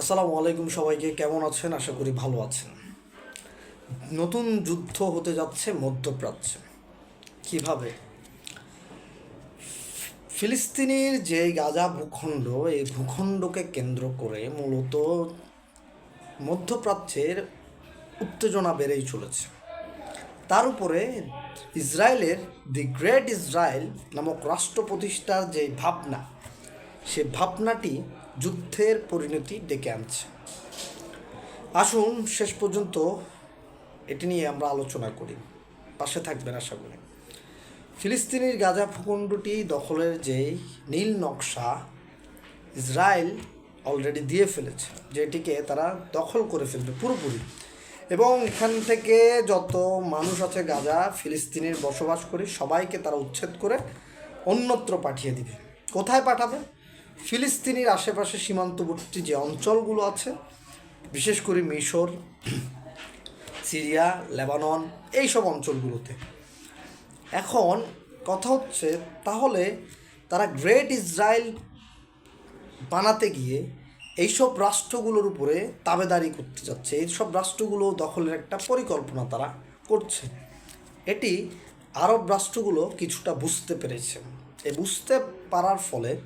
আসসালামু আলাইকুম সবাইকে, কেমন আছেন? আশা করি ভালো আছেন। নতুন যুদ্ধ হতে যাচ্ছে মধ্যপ্রাচ্যে। কীভাবে? ফিলিস্তিনির যে গাজা ভূখণ্ড, এই ভূখণ্ডকে কেন্দ্র করে মূলত মধ্যপ্রাচ্যের উত্তেজনা বেড়েই চলেছে। তার উপরে ইসরায়েলের দি গ্রেট ইসরায়েল নামক রাষ্ট্র প্রতিষ্ঠার যে ভাবনা, সে ভাবনাটি যুদ্ধের পরিণতি ডেকে আনছে। আসুন, শেষ পর্যন্ত এটি নিয়ে আমরা আলোচনা করি। পাশে থাকবেন আশা করি। ফিলিস্তিনির গাজা ভূখণ্ডটি দখলের যে নীল নকশা ইসরায়েল অলরেডি দিয়ে ফেলেছে, যেটিকে তারা দখল করে ফেলবে পুরোপুরি। এবং এখান থেকে যত মানুষ আছে গাজা, ফিলিস্তিনের বসবাস করি, সবাইকে তারা উচ্ছেদ করে অন্যত্র পাঠিয়ে দিবে। কোথায় পাঠাবে? ফিলিস্তিনির আশেপাশে সীমান্তবর্তী যে অঞ্চলগুলো আছে, বিশেষ করে মিশর, সিরিয়া, লেবানন, এইসব অঞ্চলগুলোতে। এখন কথা হচ্ছে, তাহলে তারা গ্রেট ইসরায়েল বানাতে গিয়ে এইসব রাষ্ট্রগুলোর উপরে তাবেদারি করতে যাচ্ছে। এইসব রাষ্ট্রগুলো দখলের একটা পরিকল্পনা তারা করছে। এটি আরব রাষ্ট্রগুলো কিছুটা বুঝতে পেরেছে। এই বুঝতে পারার ফলে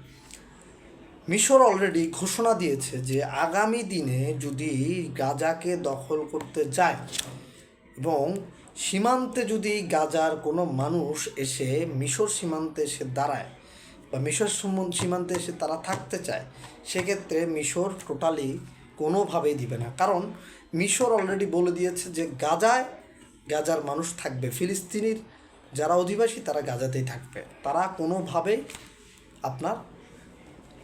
মিশর অলরেডি ঘোষণা দিয়েছে যে আগামী দিনে যদি গাজাকে দখল করতে যায় এবং সীমান্তে যদি গাজার কোনো মানুষ এসে মিশর সীমান্তে এসে দাঁড়ায় বা মিশর সীমান্তে এসে তারা থাকতে চায়, সেক্ষেত্রে মিশর টোটালি কোনোভাবেই দিবে না। কারণ মিশর অলরেডি বলে দিয়েছে যে গাজায় গাজার মানুষ থাকবে, ফিলিস্তিনির যারা অধিবাসী তারা গাজাতেই থাকবে। তারা কোনোভাবেই আপনার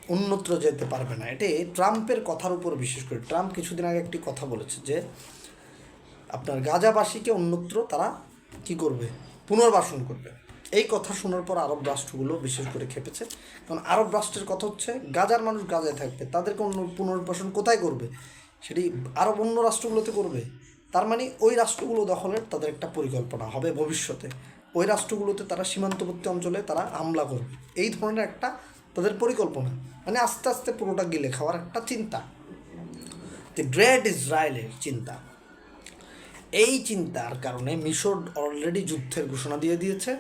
অন্যত্র যেতে পারবে না। এটি ট্রাম্পের কথার উপর বিশেষ করে। ট্রাম্প কিছুদিন আগে একটি কথা বলেছে যে, আপনার গাজাবাসীকে অন্যত্র তারা কি করবে? পুনর্বাসন করবে। এই কথা শোনার পর আরব রাষ্ট্রগুলো বিশেষ করে খেপেছে। কারণ আরব রাষ্ট্রের কথা হচ্ছে, গাজার মানুষ গাজায় থাকবে, তাদেরকে অন্য পুনর্বাসন কোথায় করবে? সেটি আরব অন্য রাষ্ট্রগুলোতে করবে। তার মানে ওই রাষ্ট্রগুলো দখলের তাদের একটা পরিকল্পনা হবে ভবিষ্যতে। ওই রাষ্ট্রগুলোতে তারা সীমান্তবর্তী অঞ্চলে তারা হামলা করবে। এই ধরনের একটা তাদের পরিকল্পনা। মানে আস্তে আস্তে পুরোটা গিলে খাওয়ার একটা চিন্তা। দি গ্রেট ইসরায়েলের চিন্তা। এই চিন্তার কারণে মিশর অলরেডি যুদ্ধের ঘোষণা দিয়ে দিয়েছে।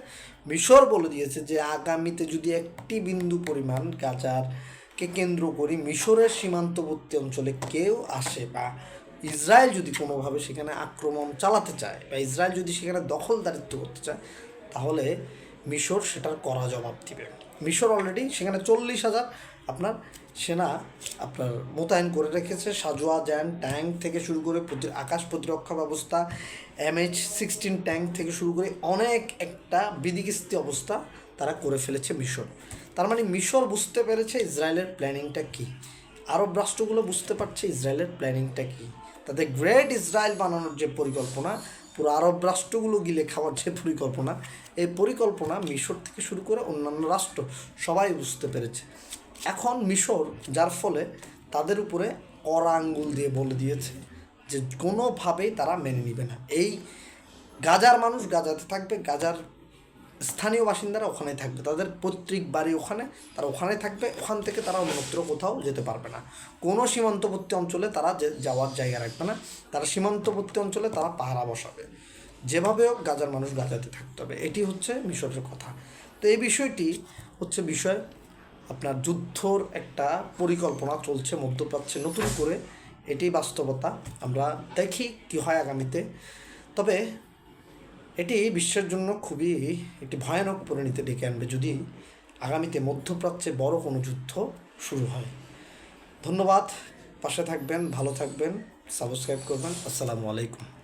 মিশর বলে দিয়েছে যে, আগামীতে যদি একটি বিন্দু পরিমাণ গাজারকে কেন্দ্র করি, মিশরের সীমান্তবর্তী অঞ্চলে কেউ আসে বা ইসরায়েল যদি কোনোভাবে সেখানে আক্রমণ চালাতে চায় বা ইসরায়েল যদি সেখানে দখলদারিত্ব করতে চায়, তাহলে মিশর সেটার কড়া জবাব দিবে। মিশর অলরেডি সেখানে চল্লিশ হাজার আপনার সেনা আপনার মোতায়েন করে রেখেছে। সাজোয়া, জ্যান ট্যাঙ্ক থেকে শুরু করে প্রতি আকাশ প্রতিরক্ষা ব্যবস্থা এমএইচ সিক্সটিন ট্যাঙ্ক থেকে শুরু করে অনেক একটা বিদিকিস্তি অবস্থা তারা করে ফেলেছে মিশর। তার মানে মিশর বুঝতে পেরেছে ইসরায়েলের প্ল্যানিংটা কী। আরব রাষ্ট্রগুলো বুঝতে পারছে ইসরায়েলের প্ল্যানিংটা কী। তাদের গ্রেট ইসরায়েল বানানোর যে পরিকল্পনা পুরো আরব রাষ্ট্রগুলো গিলে খাওয়ার যে পরিকল্পনা, এই পরিকল্পনা মিশর থেকে শুরু করে অন্যান্য রাষ্ট্র সবাই বুঝতে পেরেছে। এখন মিশর, যার ফলে তাদের উপরে কড়া আঙ্গুল দিয়ে বলে দিয়েছে যে কোনোভাবেই তারা মেনে নিবে না। এই গাজার মানুষ গাজাতে থাকবে, গাজার স্থানীয় বাসিন্দারা ওখানে থাকবে। তাদের পৈতৃক বাড়ি ওখানে, তারা ওখানে থাকবে। ওখান থেকে তারা অন্যত্র কোথাও যেতে পারবে না। কোনো সীমান্তবর্তী অঞ্চলে তারা যে যাওয়ার জায়গা রাখবে না। তারা সীমান্তবর্তী অঞ্চলে তারা পাহারা বসাবে। যেভাবে হোক গাজার মানুষ গাজাতে থাকতে হবে। এটি হচ্ছে মিশরের কথা। তো এই বিষয়টি হচ্ছে বিষয়, আপনার যুদ্ধর একটা পরিকল্পনা চলছে, মধ্যপ্রাচ্যে। নতুন করে এটি বাস্তবতা। আমরা দেখি কি হয় আগামীতে। তবে এটি বিশ্বের জন্য খুবই একটি ভয়ানক পরিণতি ডেকে আনবে যদি আগামীতে মধ্যপ্রাচ্যে বড় কোনো যুদ্ধ শুরু হয়। ধন্যবাদ। পাশে থাকবেন, ভালো থাকবেন, সাবস্ক্রাইব করবেন। আসসালামু আলাইকুম।